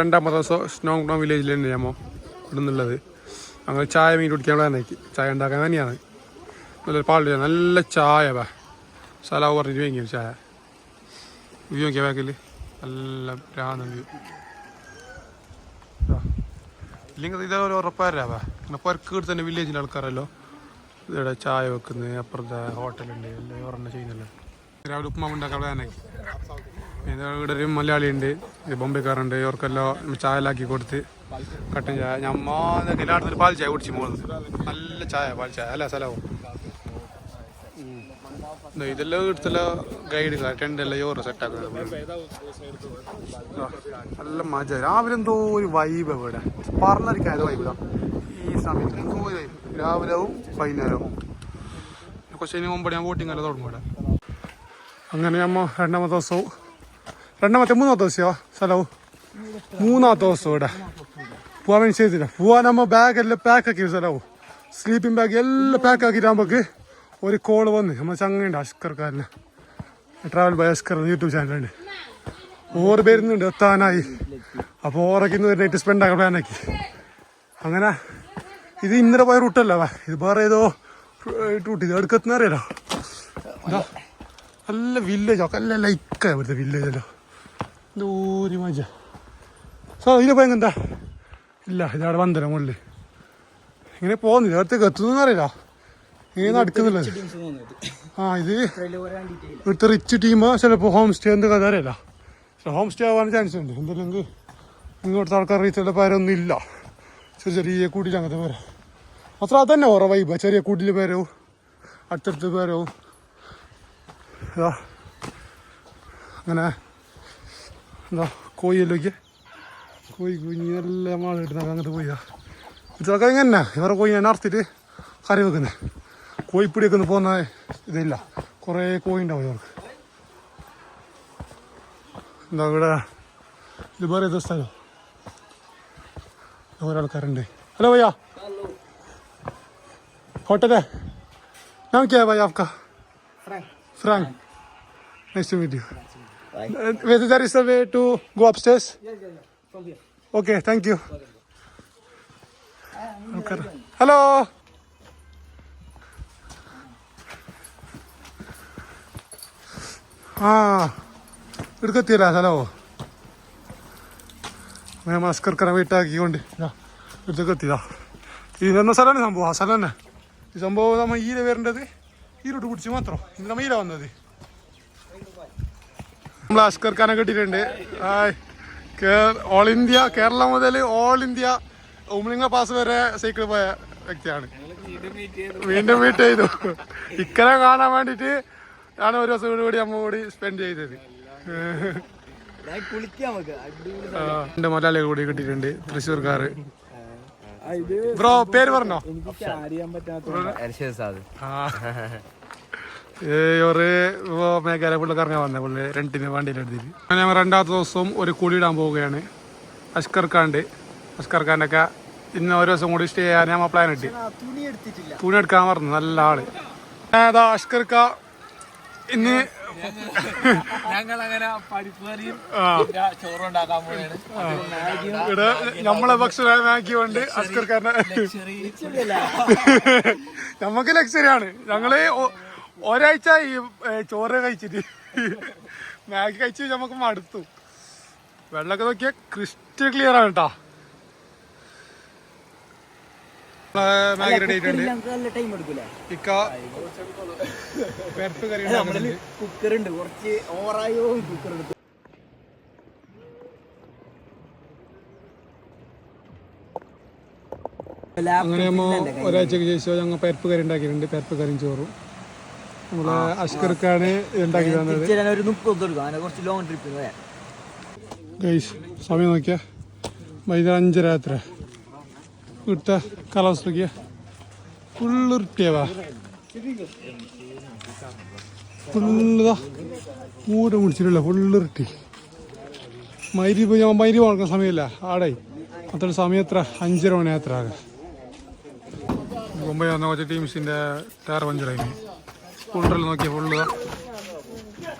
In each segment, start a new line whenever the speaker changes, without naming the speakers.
രണ്ടാമത്തെ ദിവസം സ്നോങ് ടോൺ വില്ലേജിൽ തന്നെ ഞമ്മ ഇവിടെ അങ്ങനെ ചായ മീൻ കുടിക്കാൻ വേണമെങ്കിൽ ചായ ഉണ്ടാക്കാൻ തന്നെയാണ്. നല്ല പാടില്ല. നല്ല ചായ വാ. സലാവ് പറഞ്ഞിട്ട് വാങ്ങിയ ചായ. വ്യൂ നോക്കിയ ബാക്കിൽ നല്ല പ്രാന്ത വ്യൂ. ഇല്ലെങ്കിൽ ഇതൊരു ഒരു ഉറപ്പാരാവാ പിന്നെ തന്നെ വില്ലേജിന്റെ ആൾക്കാരല്ലോ. ഇവിടെ ചായ വെക്കുന്നത് അപ്പുറത്തെ ഹോട്ടലുണ്ട് എല്ലാം ഒരെണ്ണം ചെയ്യുന്നില്ല രാവിലെ ഉപ്പുമാവ് ഉണ്ടാക്കാൻ തന്നെ ഇവിടെ ഒരു മലയാളി ഉണ്ട് ബോംബെക്കാരുണ്ട് ഇവർക്കെല്ലാം ചായലാക്കി കൊടുത്ത് കട്ടൻ ചായ. ഞമ്മ പാൽ ചായ കുടിച്ച് പോകുന്നത്. നല്ല ചായ പാൽ ചായ. അല്ല സ്ഥലവും ഇതെല്ലാം ഇവിടുത്തെ ഗൈഡ് ടെന്റെല്ലാം ചോറ് സെറ്റാക്കുന്നത് നല്ല മജ. രാവിലെ എന്തോ ഒരു വൈബ് ഇവിടെ. പറഞ്ഞിരിക്കാൻ വൈബ് ഇതാ. ഈ സമയത്ത് എന്തോ ഒരു വൈകുന്നേരവും കുറച്ച് മുമ്പ് ഞാൻ വോട്ടിംഗ് എല്ലാം തുടങ്ങും ഇവിടെ. അങ്ങനെ അമ്മ രണ്ടാമത്തെ ദിവസവും രണ്ടാമത്തെ മൂന്നാമത്തെ ദിവസമോ സ്ഥലവും? മൂന്നാമത്തെ ദിവസം ഇവിടെ. പോവാൻ വേണ്ടി ചെയ്തില്ല. പോവാൻ നമ്മ ബാഗ് എല്ലാം പാക്ക് ആക്കി സ്ഥലവും. സ്ലീപ്പിംഗ് ബാഗ് എല്ലാം പാക്ക് നമുക്ക് ഒരു കോൾ വന്ന്. നമ്മൾ ചങ്ങയുണ്ട് അഷ്കർക്കാരന് ട്രാവൽ ബൈ അഷ്കർ യൂട്യൂബ് ചാനലുണ്ട് ഓറ് പേരുന്നുണ്ട് എത്താനായി. അപ്പോൾ ഓറൊക്കെ ഇന്ന് ഒരു നൈറ്റ് സ്പെൻഡ് ആക്കാൻ പ്ലാനാക്കി അങ്ങനെ ഇത് ഇന്നലെ പോയ റൂട്ടല്ല വാ. ഇത് വേറെ ഏതോ റൂട്ട് ഇത് എടുക്കത്തുന്ന അറിയാലോ? നല്ല വില്ലേജോ നല്ല ലൈക്കാണ് ഇവിടുത്തെ വില്ലേജല്ലോ ദൂരി മജ. സോ ഇതിന് പോയ എന്താ ഇല്ല ഇതവിടെ വന്ദന മുള്ളി ഇങ്ങനെ പോകുന്നില്ല അടുത്തേക്ക് എത്തുന്നു അറിയില്ല. ഇങ്ങനെ നടക്കുന്നില്ല. ആ ഇത് ഇവിടുത്തെ റിച്ച് ടീം ചിലപ്പോൾ ഹോം സ്റ്റേ എന്ത് കഥ അറിയില്ല. ഹോം സ്റ്റേ ആവാൻ ചാൻസ് ഉണ്ട്. എന്തെങ്കിലും ഇങ്ങോട്ട് ആൾക്കാർ റീച്ചുള്ള പേരൊന്നും ഇല്ല. ചെറിയ ചെറിയ കൂട്ടിയിൽ അങ്ങനത്തെ പേര്. അത്ര അതന്നെ ഓറ വൈബ ചെറിയ കൂട്ടിൽ പേരവും അടുത്തടുത്ത് പേരവും അങ്ങനെ എന്താ കോയിയല്ലോക്കെ കോയി കുഞ്ഞ് നല്ല മഴ കിട്ടുന്ന. അങ്ങോട്ട് പോയാ ഇതൊക്കെ ഇങ്ങനെ ഇവരെ കോയി ഞാൻ അറുത്തിട്ട് കറി വെക്കുന്നത് കോയിപ്പിടിയൊക്കെ ഒന്ന് പോകുന്ന ഇതില്ല. കുറേ കോയി ഉണ്ടാവും ഇവർക്ക്. എന്താ ഇവിടെ ഇത് വേറെ ഏത് സ്ഥലം. ഓരോ ആൾക്കാരുണ്ട്. ഹലോ ഭയ്യാ ഹോട്ടലേ ഞാൻ കേ ഭയ്യ Frank. Nice to meet you whether there is a way to go upstairs? Okay, thank you. Okay. Hello. ആ എടുക്കെത്തിയല്ല സ്ഥലമോ ഞാൻ മസ്കർക്കറ വീട്ടാക്കിക്കൊണ്ട് ഇതാ എടുത്തൊക്കെ എത്തിയതാ സ്ഥലമാണ് സംഭവം ആ സ്ഥലം തന്നെ. ഈ സംഭവം നമ്മ ഈര വരേണ്ടത് ഈരോട്ട് പിടിച്ച് മാത്രം. ഇത് നമ്മ ഈര വന്നത്. നമ്മൾ അഷ്കർ ഖാനെ കിട്ടിയിട്ടുണ്ട്. ഓൾ ഇന്ത്യ കേരള മുതൽ ഓൾ ഇന്ത്യ ഉമ്ലിംഗ പാസ് വരെ സൈക്കിൾ പോയ വ്യക്തിയാണ്. വീണ്ടും മീറ്റ് ചെയ്തു. ഇക്കനെ കാണാൻ വേണ്ടിട്ട് ആണ് ഒരു ദിവസം കൂടി കൂടി അമ്മ കൂടി സ്പെൻഡ് ചെയ്തത്. എന്റെ മലയാളികൾ കൂടി കിട്ടിയിട്ടുണ്ട്. തൃശ്ശൂർക്കാര് ബ്രോ പേര് പറഞ്ഞോ?
അറിയാൻ പറ്റാത്ത
ഒരു മേഘാലയ പുള്ളി കറങ്ങാൻ വന്ന പുള്ളി. രണ്ടിന് വണ്ടിയിൽ എടുത്തിട്ട്. ഞങ്ങൾ രണ്ടാമത്തെ ദിവസവും ഒരു കുളിയിടാൻ പോവുകയാണ്. അഷ്കർ ഖാണ്ട് അഷ്കർ ഖാന്റെ ഒക്കെ ഇന്ന് ഒരു ദിവസം കൂടി സ്റ്റേ ചെയ്യാൻ ഞമ്മ പ്ലാൻ ഇട്ട്.
തുണി
എടുക്കാൻ പറഞ്ഞു നല്ല ആൾ. ഏതാ അഷ്കർ ഖാ ഇന്ന് നമ്മളെ ഭക്ഷണം മാഗി കൊണ്ട് അസ്കർക്കാരനെ നമുക്ക് ലക്ഷറിയാണ് ഞങ്ങൾ ഒരാഴ്ച ഈ ചോറ് കഴിച്ചിട്ട്. മാഗി കഴിച്ച് നമുക്ക് മടുത്തു. വെള്ളമൊക്കെ നോക്കിയാൽ ക്രിസ്റ്റൽ ക്ലിയർ ആണ് കേട്ടോ. മാഗി റെഡി ആയിട്ടുണ്ട്. ഇക്ക കറി.
കുക്കർ ഉണ്ട്. കുറച്ച് ഓവറായോ കുക്കർ എടുത്തു.
അങ്ങനെ നമ്മ ഒരാഴ്ചക്ക് ശേഷം ഞങ്ങൾ പരിപ്പ് കറി ഉണ്ടാക്കിയിട്ടുണ്ട്. പരിപ്പ് കറിയും ചോറും. നമ്മളെ അഷ്കർക്കാണ് ഉണ്ടാക്കി തന്നത്.
ഒരു മുപ്പത് കൊടുക്കും. അങ്ങനെ കുറച്ച് ലോങ് ട്രിപ്പ് പോയാ.
ഗൈസ് സമയം നോക്കിയാ. വൈകുന്നേരം അഞ്ചര രാത്രി. ഇവിടുത്തെ കാലാവസ്ഥ നോക്കിയാ. ഫുള്ളിർട്ടിയവാ ഫുള്ളുതാ മൂട് മുടിച്ചിട്ടില്ല ഫുള്ളിർട്ടി മൈരി പോയി ഞാൻ മൈരി പോകണ സമയമില്ല. ആടായി അത്ര സമയം എത്ര? അഞ്ചര മണി എത്ര ആകെ. മുംബൈ വന്ന കുറച്ച് ടീംസിന്റെ ടയർ പഞ്ചറായി. ഫുള്ളെല്ലാം നോക്കിയാൽ ഫുള്ള്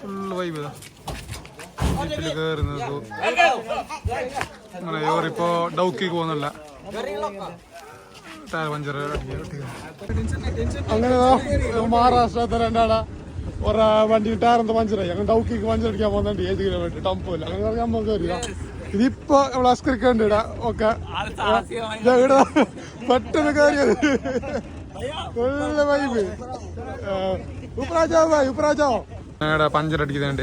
ഫുള്ള് വൈബ് ഇതാ. ജീപ്പിൽ അങ്ങനെ ഇവരിപ്പോ ഡൗക്കിക്ക് പോകുന്നില്ല ടയർ പഞ്ചർ അങ്ങനെ മഹാരാഷ്ട്രത്തെ രണ്ടാളാ ഒരു വണ്ടി ടയറിന്റെ പഞ്ചറായി അങ്ങനെ ഡൗക്കിക്ക് പഞ്ചർ അടിക്കാൻ പോകുന്നുണ്ട് ഏത് കിലോമീറ്റർ ടംപില്ല അങ്ങനെ പറഞ്ഞാൽ നമുക്ക് വരിക ഇതിപ്പോ നമ്മളെ അസ്കരിക്കണ്ട് ഇടാ ഒക്കെ. ഇവിടെ പെട്ടെന്ന് കയറിയത് വൈബ് ഉപ്രാജാവ് പഞ്ചറടിക്കുന്നമ്മ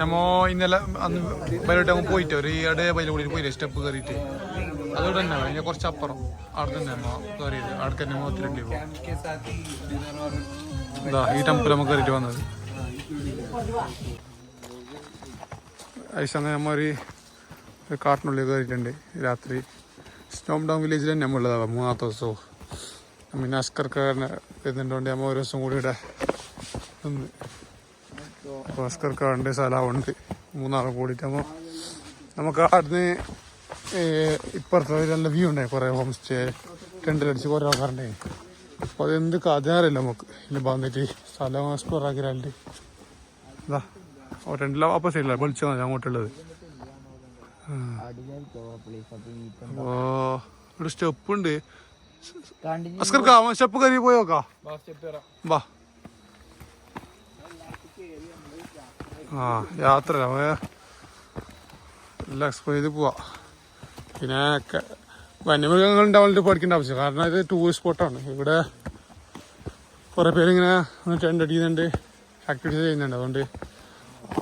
നമ്മ. ഇന്നലെ അന്ന് ബൈലോട്ട് അങ്ങ് പോയിട്ട് ഒരു ഇടേ ബൈല കൂടി പോയില്ലേ സ്റ്റെപ്പ് കയറിയിട്ട്. അതോടെ തന്നെ കഴിഞ്ഞ കുറച്ച് അപ്പുറം അവിടെ തന്നെ അമ്മ കയറിയത്. അവിടെ തന്നെ ഒത്തിരി എന്താ ഈ ടെമ്പിൾ നമുക്ക് കയറിയിട്ട് വന്നത്. ഐശാന്ന് നമ്മ ഒരു കാട്ടിനുള്ളിൽ കയറിയിട്ടുണ്ട്. രാത്രി. സ്റ്റോം ഡൗൺ വില്ലേജിൽ തന്നെ നമ്മളുള്ളതാണ് മൂന്നാമത്തെ ദിവസവും. പിന്നെ അസ്കർക്കാരനെ വരുന്നുണ്ട് നമ്മൾ ഒരു ദിവസം കൂടി ഇവിടെ നിന്ന് അപ്പോൾ അസ്കർക്കാരുണ്ട് മൂന്നാറ് കൂടിയിട്ട്. അപ്പോൾ നമുക്ക് അവിടുന്ന് ഇപ്പുറത്തെ ഒരു നല്ല വ്യൂ ഉണ്ടായി കുറേ ഹോം സ്റ്റേ ടെന്റിലടിച്ച് കുറേ ആൾക്കാരുണ്ടായി അപ്പോൾ അതെന്ത് കഥയാറില്ല നമുക്ക്. ഇനി വന്നിട്ട് സ്ഥലം എക്സ്പ്ലോർ ആക്കിയാലുണ്ട്. ഇതാ ടെന്റിലെ അപ്പോ സൈഡിലാണ് വിളിച്ചാൽ മതി അങ്ങോട്ടുള്ളത്. ഓ ഇവിടെ സ്റ്റെപ്പ് ഉണ്ട്. അസ്കർക്കാ സ്റ്റെപ്പ് കയറി പോയോക്കാ വാ ആ യാത്ര എല്ലാം എക്സ്പ്ലോർ ചെയ്ത് പോവാ പിന്നെ വന്യമൃഗങ്ങൾ ഉണ്ടാവാൻ പഠിക്കേണ്ട ആവശ്യം കാരണം ഇത് ടൂറിസ്റ്റ് സ്പോട്ടാണ് ഇവിടെ കുറേ പേരിങ്ങനെ ടെന്റ് അടിക്കുന്നുണ്ട് ആക്ടിവിറ്റീസ് ചെയ്യുന്നുണ്ട് അതുകൊണ്ട്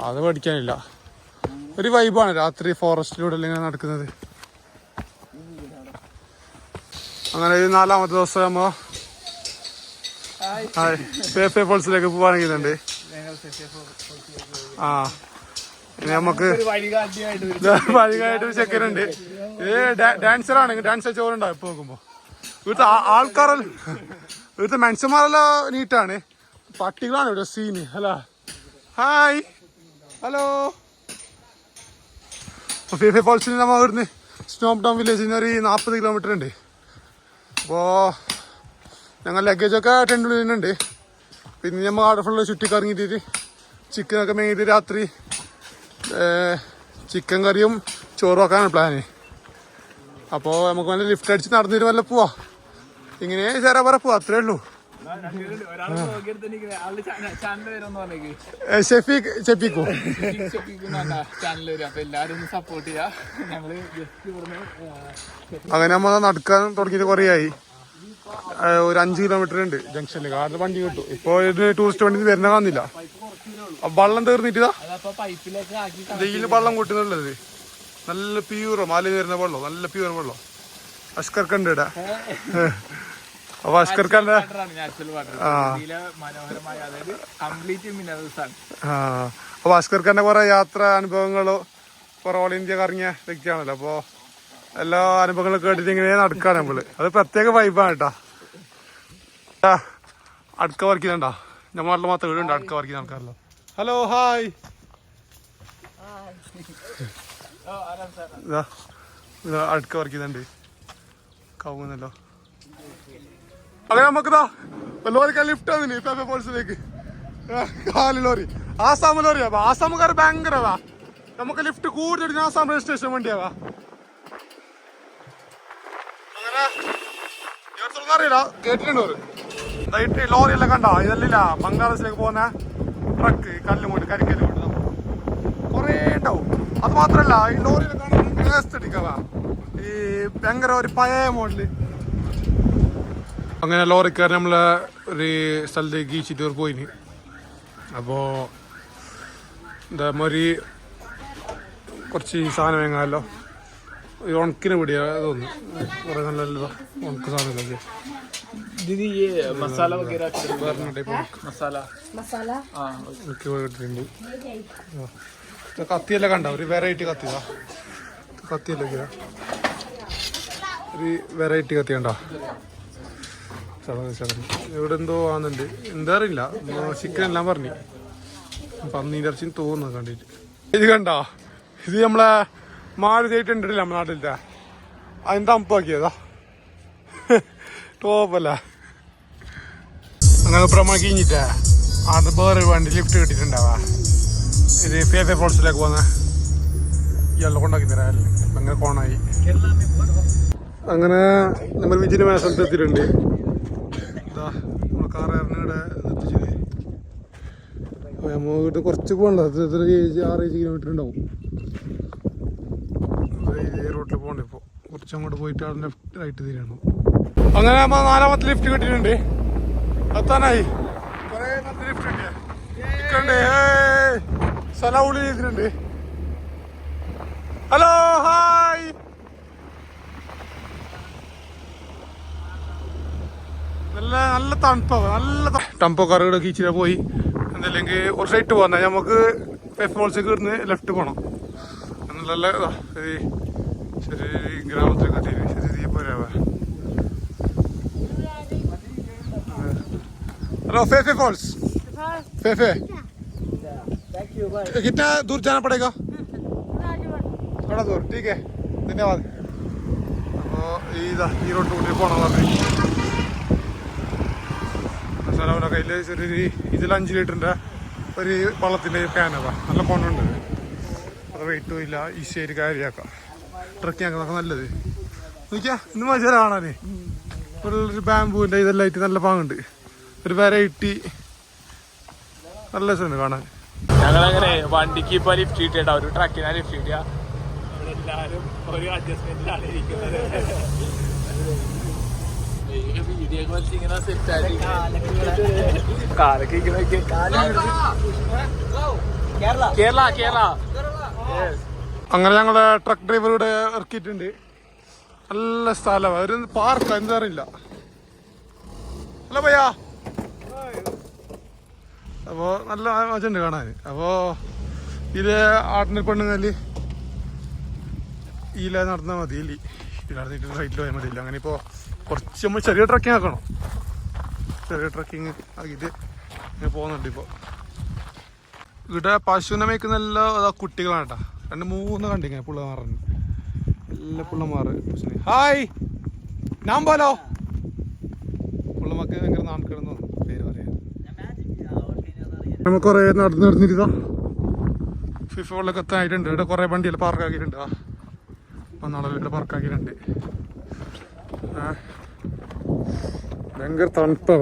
അത് പഠിക്കാനില്ല ഒരു വൈബാണ് രാത്രി ഫോറസ്റ്റിലൂടെ ഇങ്ങനെ നടക്കുന്നത്. അങ്ങനെ ഈ നാലാമത്തെ ദിവസം നമ്മ സേഫ് ഫോൾസിലേക്ക് പോവാണെങ്കിലുണ്ട് ആ. ഇനി നമുക്ക് വഴികായിട്ട് ചെക്കനുണ്ട്. ഏ ഡാൻസർ ആണ് ഡാൻസ് ചോറുണ്ടാവും ഇപ്പൊ നോക്കുമ്പോ. ഇവിടുത്തെ ആൾക്കാർ ആൾക്കാരെല്ലാം ഇവിടുത്തെ മനുഷ്യന്മാരെല്ലാം നീറ്റാണ്. പട്ടികളാണ് ഇവിടെ സീന് അല്ല. ഹായ്. ഹലോ. ഫിഫെ ഫോൾസിൽ നമ്മൾ ഇവിടുന്ന് സ്നോപ് ടൗൺ വില്ലേജിൽ നിന്ന് ഒരു നാൽപ്പത് കിലോമീറ്റർ ഉണ്ട്. അപ്പോൾ ഞങ്ങൾ ലഗേജൊക്കെ ടെന്റുള്ളിലുണ്ട് പിന്നെ നമ്മൾ ആടെ ഫുള്ള് ചുറ്റിക്കറങ്ങിയിട്ട് ചിക്കനൊക്കെ മേങ്ങിയിട്ട് രാത്രി ചിക്കൻ കറിയും ചോറും ആക്കാനാണ് പ്ലാന് അപ്പോൾ നമുക്ക് വല്ല ലിഫ്റ്റ് അടിച്ച് നടന്നിട്ട് വല്ല പോവാം. ഇങ്ങനെ ചേരാ പറ പോവാം അത്രേ ഉള്ളൂ. ഷെഫീഖ് ഷെഫീഖോ? അങ്ങനെ നമ്മൾ നടക്കാൻ തുടങ്ങിയിട്ട് കുറേ ആയി. ഒരു അഞ്ച് കിലോമീറ്റർ ഉണ്ട് ജംഗ്ഷനിൽ കാരണം വണ്ടി കിട്ടും. ഇപ്പൊ ടൂറിസ്റ്റ് വണ്ടി വരുന്ന കാണുന്നില്ല. വള്ളം തീർന്നിട്ടാ
ഡെയിലി
ഇതിൽ വെള്ളം കൂട്ടുന്നുള്ളത്. നല്ല പ്യൂറോ മാലിന് വരുന്ന വെള്ളം. നല്ല പ്യൂർ വെള്ളം. അഷ്കർക്കുണ്ട് ഇവിടെ. അപ്പൊ
ഇതിലെ മനോഹരമായ അതായത് കംപ്ലീറ്റ് മിനറൽസ് ആണ്.
ആ. അപ്പൊ അഷ്കർക്കന്റെ കുറെ യാത്ര അനുഭവങ്ങളോ കുറെ ഓൾ ഇന്ത്യ കറങ്ങിയ വ്യക്തിയാണല്ലോ. അപ്പൊ എല്ലാ അനുഭവങ്ങളും കേട്ടിട്ട് ഇങ്ങനെ നടക്കാണ് നമ്മൾ. അത് പ്രത്യേക വൈബാണ് കേട്ടാ അടുക്ക വർക്ക് ചെയ്യണ്ട നമ്മളെ മാത്രം വീടുണ്ട് അടുക്ക വർക്ക് ചെയ്യുന്ന ആൾക്കാരല്ലോ. ഹലോ ഹായ് അടുക്ക വർക്ക് ചെയ്യുന്നുണ്ട്. കവുന്നല്ലോ അങ്ങനെ നമുക്കിതാ. ലോറിക്ക് ലിഫ്റ്റ് വന്നില്ലേ? ഇപ്പൊ ഫോൾസിലേക്ക് കാൽ ലോറി. ആസാം ലോറിയാ. ആസാമുകാർ ഭയങ്കരവാ നമുക്ക് ലിഫ്റ്റ് കൂടുതൽ ആസാം രജിസ്ട്രേഷൻ വണ്ടിയാവാ. അങ്ങനെ. അറിയില്ല. കേട്ടിട്ടുണ്ട് ഒരു ഈ ലോറി എല്ലാം കണ്ടോ? ഇതല്ല ബംഗ്ലാദേശിലേക്ക് പോകുന്ന ട്രക്ക് കല്ലും കൊണ്ട് കരിക്കല്ലും കൊണ്ട് കുറേ ഉണ്ടാവും. അത് മാത്രല്ല ഈ ലോറിയിൽ ഏസ്തറ്റിക്കവാ ഈ ഭയങ്കര ഒരു പഴയ മോഡൽ. അങ്ങനെ ലോറിക്കാർ നമ്മളെ ഒരു സ്ഥലത്തേക്ക് ചിറ്റൂർ പോയിന് അപ്പോൾ എന്താ മാതിരി കുറച്ച് സാധനം വാങ്ങാമല്ലോ ഈ ഉണക്കിന് പിടിയാ തോന്നുന്നു കുറേ നല്ല നല്ല ഉണക്ക് സാധനങ്ങളൊക്കെ
दीदी ये मसाला वगैरह
വേറെ ടൈപ്പ് ഉണക്ക്
मसाला
मसाला
हाँ
ഉണക്കി പോയിട്ടുണ്ട് ആ. ഇത് കത്തിയെല്ലാം കണ്ട ഒരു വെറൈറ്റി കത്തിതാ കത്തിയല്ലേ ഇങ്ങനെ? ഒരു വെറൈറ്റി കത്തി കണ്ടോ ചടങ്ങ് ചടങ്ങ് ഇവിടെ എന്തോ ആണെന്നുണ്ട്. എന്താ അറിയില്ല. ചിക്കൻ എല്ലാം പറഞ്ഞു. പന്നീന്റെ ഇറച്ചി തോന്നുന്നു കണ്ടിട്ട്. ഇത് കണ്ടോ? ഇത് നമ്മളെ മാഴ ഉണ്ടല്ലേ നമ്മുടെ നാട്ടിലത്തെ? അതിന് അമ്പാക്കിയതാ? ടോപ്പല്ല. അങ്ങനെ പ്രമാ കഴിഞ്ഞിട്ടേ അത് വേറെ വണ്ടി ലിഫ്റ്റ് കിട്ടിയിട്ടുണ്ടാവാ. ഇത് ഫേ ഫേ ഫോൾസിലേക്ക് പോന്നെ ഇയാളെ കൊണ്ടാക്കി തരാല്ലേ അങ്ങനെ കോണായി. അങ്ങനെ നമ്മൾ വിജയമായ സ്ഥലത്ത് എത്തിയിട്ടുണ്ട്. ഇതാ നമ്മൾ കാർ ഇറങ്ങിയുടെ എത്തിച്ചത് നമുക്ക് കുറച്ച് പോകണ്ട. എത്ര ആറ് ഏഴ് കിലോമീറ്റർ ഉണ്ടാവും. റോട്ടിൽ പോകണ്ട ഇപ്പോൾ കുറച്ച് അങ്ങോട്ട് പോയിട്ട് അവിടെ ലെഫ്റ്റ് റൈറ്റ് തിരിയണം അങ്ങനെ നമ്മൾ നാലാമത്തെ ലിഫ്റ്റ് കിട്ടിയിട്ടുണ്ട്. എത്താനായി സ്ഥലം ഉള്ളിൽ ഹലോ ഹായ് നല്ല നല്ല തണുപ്പ നല്ല തണുപ്പൊക്കെ ഇവിടെ കീച്ചില പോയി എന്നല്ലെങ്കിൽ ഒരു സൈറ്റ് പോന്നെ നമുക്ക് ഫെഫോൾസൊക്കെ ഇടുന്ന് ലെഫ്റ്റ് പോകണം നല്ല ഇതാ, ഈ ചെറിയ ഗ്രാമത്തിലൊക്കെ എത്തി ചെറിയ പോരാവാ हेलो फेफे फॉल्स फेफे कितना दूर जाना पड़ेगा थोड़ा दूर ठीक है धन्यवाद അപ്പോൾ ഈ ഇതാ ഈ റോഡ് കൂടി പോകണം പറഞ്ഞു സ്ഥലം കയ്യിൽ ചെറിയൊരു ഇതിൽ അഞ്ച് ലിറ്ററിന്റെ ഒരു വള്ളത്തിന്റെ ക്യാനതാ നല്ല കൊണ്ടുണ്ട് അത് വെയിറ്റും ഇല്ല. ഈസി ആയിട്ട് കാര്യമാക്കാം ട്രക്കിംഗ് ആക്കുന്നതൊക്കെ നല്ലത്. നോക്കിയാ ഇന്ന് മജ കാണാനേ. ഒരു ബാമ്പൂവിന്റെ ഇതെല്ലാം ആയിട്ട് നല്ല പാങ്ങുണ്ട് ഒരു വെറൈറ്റി നല്ല രസമുണ്ട് കാണാൻ.
ഞങ്ങളങ്ങനെ വണ്ടിക്ക് ഇപ്പൊ ലിഫ്റ്റ് കിട്ടിയിട്ട ഒരു ട്രക്കിനാ ലിഫ്റ്റ് കിട്ടിയ. എല്ലാവരും ഒരു അഡ്ജസ്റ്റ്മെന്റിലാണ് ഇരിക്കുന്നത്. കേരള കേരള.
അങ്ങനെ ഞങ്ങളുടെ ട്രക്ക് ഡ്രൈവർ ഇവിടെ ഇറക്കിയിട്ടുണ്ട്. നല്ല സ്ഥലമാണ് ഒരു പാർക്ക് അറിയില്ല. ഹലോ ഭയ്യാ അപ്പോ നല്ല മജുണ്ട് കാണാൻ. അപ്പോൾ ഇത് ആട്ടിന് പെണ്ണുങ്ങൽ ഈല നടന്നാൽ മതി. ഇല്ല നടന്നിട്ട് റൈറ്റിൽ പോയാൽ മതിയില്ല. അങ്ങനെ ഇപ്പോൾ കുറച്ച് നമ്മൾ ചെറിയ ട്രക്കിംഗ് ആക്കണം. ചെറിയ ട്രക്കിങ് ആക്കിയിട്ട് ഇങ്ങനെ പോകുന്നുണ്ട് ഇപ്പോൾ ഇവിടെ പശുവിനെ മേക്കുന്ന എല്ലാ അതാ കുട്ടികളാണ് കേട്ടോ. രണ്ട് മൂന്ന് കണ്ടിങ്ങനെ പിള്ളമാറിന് എല്ലാ പിള്ളമാറ് പശുവിനെ. ഹായ്! ഞാൻ പോലോ പിള്ളമാർക്ക് ഭയങ്കര നാണക്കെടുന്നു പേര് പറയാം നമുക്ക് കുറേ നടന്ന് നടന്നിരുതാ ഫിഫ വെള്ളമൊക്കെ എത്താനായിട്ടുണ്ട് ഇവിടെ കുറേ വണ്ടിയിൽ പാർക്കാക്കിയിട്ടുണ്ട് ആ നാളെ ഇവിടെ പാർക്കാക്കിയിട്ടുണ്ട് ആ. ഭയങ്കര തണുപ്പാ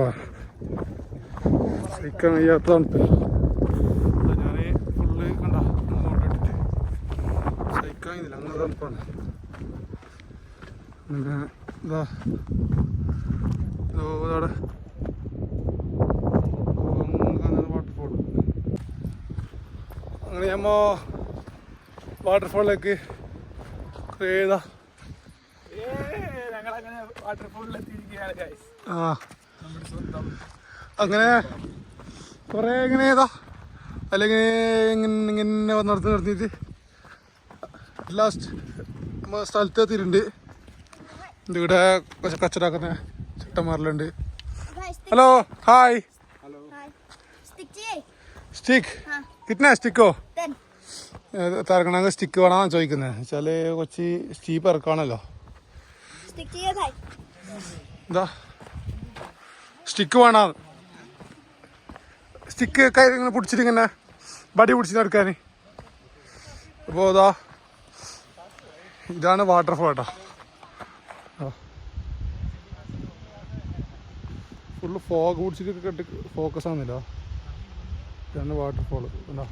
സഹിക്കാൻ വയ്യാത്ത തണുപ്പ് ഞാൻ ഫുള്ള് കണ്ട ഇട്ടിട്ട്. സഹിക്കാൻ കഴിയുന്നില്ല അങ്ങനെ തണുപ്പാണ് പിന്നെ ഇതാ ഇതോ ഇതവിടെ വാട്ടർഫോൾ അങ്ങനെ ഞമ്മ വാട്ടർഫോളിലേക്ക് ഏതാ
ഞങ്ങളങ്ങനെ വാട്ടർഫോളിലെത്തിയിരിക്കുകയാണ് ഗൈസ്
ആ. അങ്ങനെ കുറെ ഇങ്ങനെ ഏതാ? അല്ലെങ്കിൽ ഇങ്ങനെ ഇങ്ങനെ നിർത്തി നിർത്തിയിട്ട് ലാസ്റ്റ് നമ്മൾ സ്ഥലത്ത് എത്തിയിട്ടുണ്ട്. ഇവിടെ കച്ചടാക്കുന്ന ചട്ടന്മാരിലുണ്ട്. ഹലോ ഹായ് സ്റ്റിക്ക് കിട്ടുന്ന സ്റ്റിക്കോ തിറങ്ങണമെങ്കിൽ സ്റ്റിക്ക് വേണമെന്ന് ചോദിക്കുന്നത് വെച്ചാൽ കൊച്ചി സ്റ്റീപ്പ് ഇറക്കാണല്ലോ എന്താ സ്റ്റിക്ക് വേണം? സ്റ്റിക്ക് കൈ ഇങ്ങനെ പിടിച്ചിട്ട് ഇങ്ങനെ ബടി പിടിച്ചിട്ട് എടുക്കാൻ അതാ ഇതാണ് വാട്ടർഫോൾ കേട്ടോ ഫുള്ള് ഫോഗ് പിടിച്ചിട്ട് കെട്ടി ഫോക്കസ് ആവുന്നില്ല. ഇതാണ് വാട്ടർഫോൾ കണ്ടോ?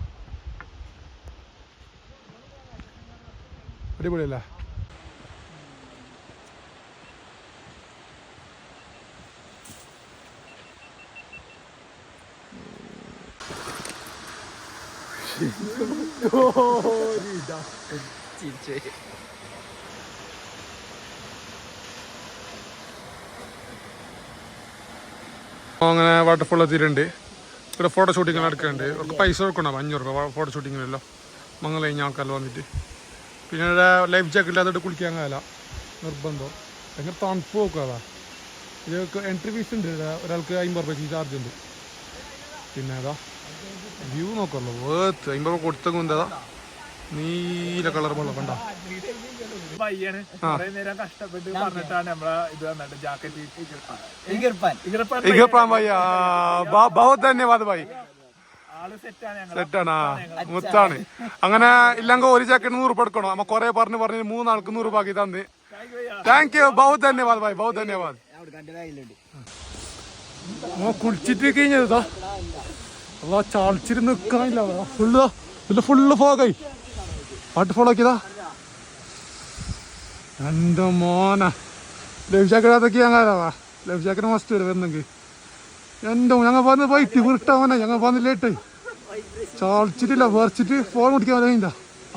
അടിപൊളിയല്ലേ? അങ്ങനെ വാട്ടർഫോൾ എത്തിയിട്ടുണ്ട്. ഇവിടെ ഫോട്ടോ ഷൂട്ടിങ് നടക്കുന്നുണ്ട്. അവർക്ക് പൈസ കൊടുക്കണം? അഞ്ഞൂറ് രൂപ ഫോട്ടോ ഷൂട്ടിങ്ങിനല്ലോ മങ്ങൾ കഴിഞ്ഞ ആൾക്കാരെല്ലാം വന്നിട്ട്. പിന്നെ ഇവിടെ ലൈഫ് ജാക്കറ്റ് ഇല്ലാതെ കുളിക്കാൻ കാല. നിർബന്ധം. ഭയങ്കര തണുപ്പ് നോക്കാതാ ഇതൊക്കെ എൻട്രി ഫീസ് ഉണ്ട്. ഒരാൾക്ക് അമ്പത് രൂപ ചാർജ് ഉണ്ട്. പിന്നെ അതാ. വ്യൂ നോക്കല്ലോ വേർത്ത്. അമ്പത് എന്താ നീല കളർ വെള്ളം കണ്ട?
പയ്യാണ് കുറെ നേരം കഷ്ടപ്പെട്ട് പറഞ്ഞിട്ടാണ് നമ്മളെ ഇത് വന്നിട്ട് ജാക്കറ്റ്
ഇകപ്പാൻ ഭയ്യ ബഹുത് ധന്യവാദ് ഭായി
ആൾ സെറ്റാണ്
മുത്താണ്. അങ്ങനെ ഇല്ലെങ്കിൽ ഒരു ജാക്കറ്റ് നൂറ് രൂപ എടുക്കണോ? നമ്മ കൊറേ പറഞ്ഞു പറഞ്ഞ് മൂന്നാൾക്ക് നൂറ് രൂപ ആക്കി തന്ന്. താങ്ക് യു ബഹുത് ധന്യവാദ് ഭായ് ബഹുത് ധന്യവാദ് കുളിച്ചിട്ട് കഴിഞ്ഞതാ. അതാ ചാളിച്ചിരി നിക്കാനില്ല. ഫുള്ള് ഇതിൽ ഫുള്ള് ഫോഗായി പാട്ട് ഫോളോക്കിയതാ എന്റെ മോന. ലഭിച്ചാക്കട അതൊക്കെ ഞങ്ങളാവാ ലഭിച്ചാക്കിന് മസ്റ്റ് വരും വരുന്നെങ്കിൽ. എന്റെ ഞങ്ങൾ പറഞ്ഞ വൈറ്റ് വിട്ടാവനെ ഞങ്ങൾ പറഞ്ഞ ലേറ്റായി ചാളിച്ചിട്ടില്ല വേർച്ചിട്ട് ഫോൺ മുടിക്കാൻ വരയില്ല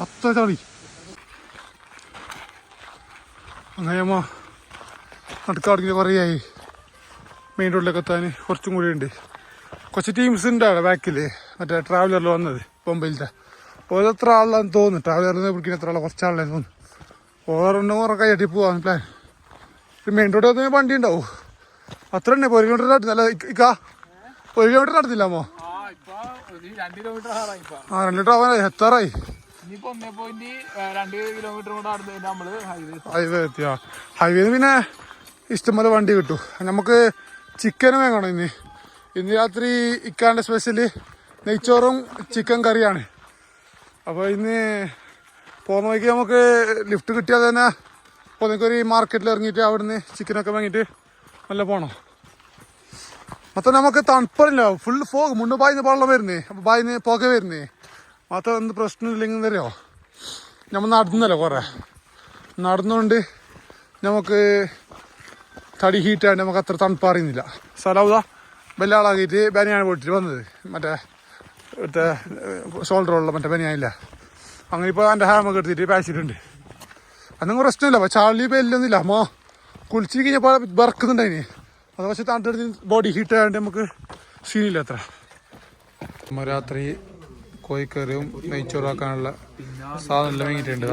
അത്ര ചാളി അങ്ങനെയമ്മ നടക്കാടിങ്ങനെ കുറേ ആയി മെയിൻ റോഡിലേക്ക് എത്താൻ കുറച്ചും കൂടി ഉണ്ട്. കുറച്ച് ടീംസ് ഉണ്ട് അവിടെ ബാക്കിൽ മറ്റേ ട്രാവലറിൽ വന്നത് ബൊമ്പയിലത്തെ ഓരോത്ര ആളാന്ന് തോന്നുന്നു. ട്രാവലറിൽ പിടിക്കുന്ന എത്ര ആളെ? കുറച്ച് ആളെ തോന്നുന്നു. ഓരോണ്ണം കുറെ കൈയട്ടി പോവാൻ പ്ലാൻ മെയിൻ റോഡ് വന്നാൽ വണ്ടി ഉണ്ടാവും. അത്ര തന്നെ ഒരു കിലോമീറ്റർ നടത്തില്ല ഇക്കാ? ഒരു കിലോമീറ്റർ
ആറായി ഇപ്പൊ
ആ രണ്ട് ലിറ്റർ ആവാനായി. എത്താറായി.
ഹൈവേ
എത്തിയാ? ഹൈവേന്ന് പിന്നെ ഇഷ്ടംപോലെ വണ്ടി കിട്ടും. നമുക്ക് ചിക്കനും വേണം ഇന്ന് ഇന്ന് രാത്രി ഇക്കാന്റെ സ്പെഷ്യൽ നെയ്ച്ചോറും ചിക്കൻ കറിയാണ്. അപ്പോൾ ഇന്ന് പോകുന്ന വഴിക്ക് നമുക്ക് ലിഫ്റ്റ് കിട്ടിയാൽ തന്നെ അപ്പോൾ നിങ്ങൾക്കൊരു മാർക്കറ്റിൽ ഇറങ്ങിയിട്ട് അവിടുന്ന് ചിക്കനൊക്കെ വാങ്ങിയിട്ട് നല്ല പോകണം മൊത്തം നമുക്ക് തണുപ്പില്ല ഫുൾ ഫോഗ് മുന്നേ ബായിന്ന് വെള്ളം വരുന്നേ. അപ്പോൾ ബായിന്ന് പുക വരുന്നേ. മാത്രം എന്ത് പ്രശ്നമില്ലെങ്കിൽ അറിയോ നമ്മൾ നടന്നല്ലോ കുറേ. നടന്നുകൊണ്ട് നമുക്ക് തടി ഹീറ്റായിട്ട് നമുക്ക് അത്ര തണുപ്പ് അറിയുന്നില്ല. ആളാക്കിയിട്ട് ബനിയാണ് പോയിട്ട് വന്നത്. മറ്റേ മറ്റേ ഷോൾഡറുള്ള മറ്റേ ബനിയാനില്ല. അങ്ങനെ ഇപ്പോൾ എന്റെ ഹാമൊക്കെ എടുത്തിട്ട് പാച്ചിട്ടുണ്ട് അതൊന്നും പ്രശ്നമില്ല പക്ഷെ ചാളി ബെല്ലൊന്നുമില്ല അമ്മ കുളിച്ച് കഴിഞ്ഞപ്പോൾ വിറക്കുന്നുണ്ടായിന്. അത് പക്ഷെ തണ്ടെടുത്ത് ബോഡി ഹീറ്റ് ആയതുകൊണ്ട് നമുക്ക് സീനില്ല അത്ര. അമ്മ രാത്രി കോഴിക്കറിയും നെയ്ച്ചോറാക്കാനുള്ള സാധനം എല്ലാം വാങ്ങിയിട്ടുണ്ട്.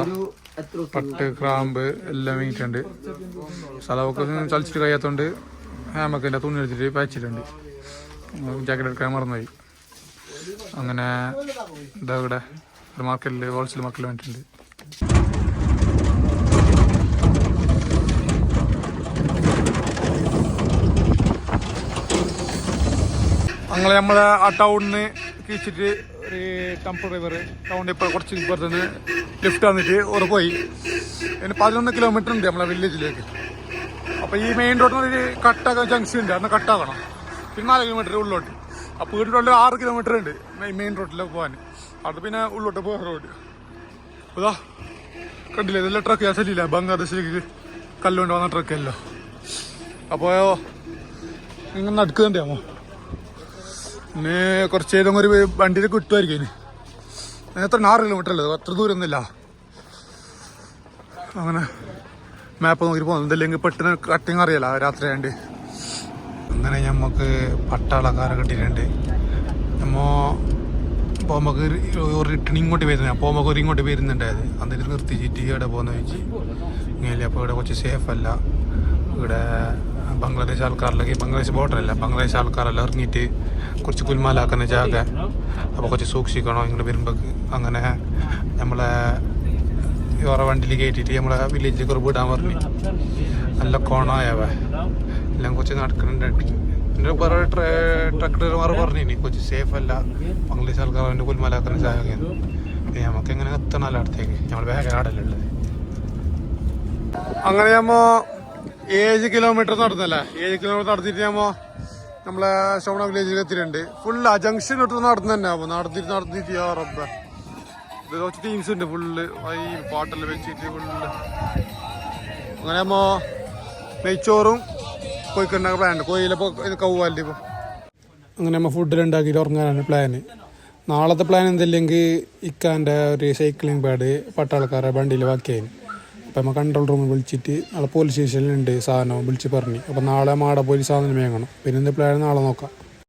പട്ട് ക്രാമ്പ് എല്ലാം വാങ്ങിയിട്ടുണ്ട്. സ്ഥലമൊക്കെ ചലിച്ചിട്ട് കഴിയാത്തതുകൊണ്ട് ഹാമൊക്കെ എന്റെ തുണി എടുത്തിട്ട് പാച്ചിട്ടുണ്ട് ജാക്കറ്റ് എടുക്കാൻ മറന്നുപോയി. അങ്ങനെ ഇതാ ഇവിടെ ഒരു മാർക്കറ്റിൽ ഹോൾസെയിൽ മാർക്കറ്റിൽ വേണ്ടിയിട്ടുണ്ട് അങ്ങനെ നമ്മളെ ആ ടൗണിന് കീച്ചിട്ട് ഒരു ടെമ്പിൾ ഡ്രൈവർ ടൗണിൽ ഇപ്പോൾ കുറച്ച് ഇപ്പുറത്തുനിന്ന് ലിഫ്റ്റ് വന്നിട്ട് ഉറപ്പായി പോയി. ഇനി പതിനൊന്ന് കിലോമീറ്റർ ഉണ്ട് നമ്മളെ വില്ലേജിലേക്ക് അപ്പോൾ ഈ മെയിൻ റോഡിനൊരു കട്ടാക്കാൻ ജംഗ്ഷൻ ഉണ്ട്. അന്ന് കട്ടാക്കണം പിന്നെ നാല് കിലോമീറ്റർ ഉള്ളോട്ട്. അപ്പോൾ വീട്ടിലുള്ള ആറ് കിലോമീറ്റർ ഉണ്ട് മെയിൻ റോഡിലേക്ക് പോകാൻ അവിടെ പിന്നെ ഉള്ളോട്ട് പോകാൻ റോഡ് അതാ കണ്ടില്ല? ഇതെല്ലാം ട്രക്ക് ഞാൻ ശരിയില്ല ബംഗ്ലാദേശിലേക്ക് കല്ലുകൊണ്ട് വന്ന ട്രക്കല്ലോ അപ്പോൾ ഇങ്ങനെ നടക്കുന്നുണ്ടാമോ പിന്നെ കുറച്ച് ഏതെങ്കിലും ഒരു വണ്ടിയിൽ കിട്ടുമായിരിക്കും ഇനി. എത്ര ആറ് കിലോമീറ്റർ അല്ലേ? അത്ര ദൂരമൊന്നുമില്ല. അങ്ങനെ മാപ്പ് നോക്കി പോകുന്നത് എന്തെങ്കിലും പെട്ടെന്ന് കട്ടിങ് അറിയാലോ രാത്രി ആയതുകൊണ്ട് അങ്ങനെ ഞമ്മക്ക് പട്ടാളക്കാരെ കിട്ടിയിട്ടുണ്ട്. നമ്മ നമുക്ക് റിട്ടേൺ ഇങ്ങോട്ട് വരുന്നത് നമുക്ക് ഒരു ഇങ്ങോട്ട് വരുന്നുണ്ടായത് എന്നിട്ട് നിർത്തിച്ചിട്ട് ഇവിടെ പോകുന്ന വെച്ച് ഇങ്ങനെ അപ്പോൾ ഇവിടെ കുറച്ച് സേഫ് അല്ല. ഇവിടെ ബംഗ്ലാദേശ് ആൾക്കാരിലേക്ക് ബംഗ്ലാദേശ് ബോർഡർ അല്ല. ബംഗ്ലാദേശ് ആൾക്കാരെല്ലാം ഇറങ്ങിയിട്ട് കുറച്ച് കുൽമാലാക്കുന്ന ജാഗ. അപ്പോൾ കുറച്ച് സൂക്ഷിക്കണം ഇങ്ങനെ വരുമ്പോൾ അങ്ങനെ നമ്മളെ വേറെ വണ്ടിയിൽ കയറ്റിയിട്ട് നമ്മളെ വില്ലേജിലേക്ക് ഒരു വിടാൻ പറഞ്ഞു. നല്ല കോണായവ. എല്ലാം കുറച്ച് നടക്കുന്നുണ്ട് എന്റെ വേറെ ട്രക്ക് ഡ്രൈവർമാർ പറഞ്ഞു ഇനി കുറച്ച് സേഫ് അല്ല. ബംഗ്ലീഷ് ആൾക്കാർ അവന്റെ കുൽമലാക്കുന്ന ചായ നമുക്ക് എങ്ങനെ എത്തണമല്ലോ അടുത്തേക്ക്. നമ്മൾ വേഗാടല്ലേ ഉള്ളത് അങ്ങനെ ഞമ്മോ ഏഴ് കിലോമീറ്റർ നടന്നല്ലേ? ഏഴ് കിലോമീറ്റർ നടത്തിയിട്ട് ഞമ്മോ നമ്മളെ ശോഭന വില്ലേജിൽ എത്തിയിട്ടുണ്ട്. ഫുള്ള് ആ ജംഗ്ഷൻ ഇട്ട് നടന്നു തന്നെ ആവും. നടത്തിയിട്ട് നടത്തിയിട്ട് ആ റബ്ബ. ഇത് കുറച്ച് ടീംസ് ഉണ്ട് ഫുള്ള് ഈ പാട്ടെല്ലാം വെച്ചിട്ട് ഫുള്ള് അങ്ങനെ നമ്മ നെയ്ച്ചോറും കോഴിക്കണ്ട പ്ലാൻ ഉണ്ട് കോയിലപ്പോ കൗവാലിന്റെ ഇപ്പോൾ അങ്ങനെ നമ്മൾ ഫുഡ് ഉണ്ടാക്കിയിട്ട് ഉറങ്ങാനാണ് പ്ലാന് നാളത്തെ പ്ലാൻ എന്തില്ലെങ്കിൽ ഇക്കാന്റെ ഒരു സൈക്ലിംഗ് പാഡ് പട്ടാളക്കാരെ വണ്ടിയിൽ ബാക്കിയായി അപ്പം നമ്മൾ കൺട്രോൾ റൂമിൽ വിളിച്ചിട്ട് നാളെ പോലീസ് സ്റ്റേഷനിലുണ്ട് സാധനം വിളിച്ച് പറഞ്ഞു. അപ്പോൾ നാളെ മാട പോയി സാധനം വേങ്ങണം പിന്നെ എന്ത് പ്ലാൻ നാളെ നോക്കാം.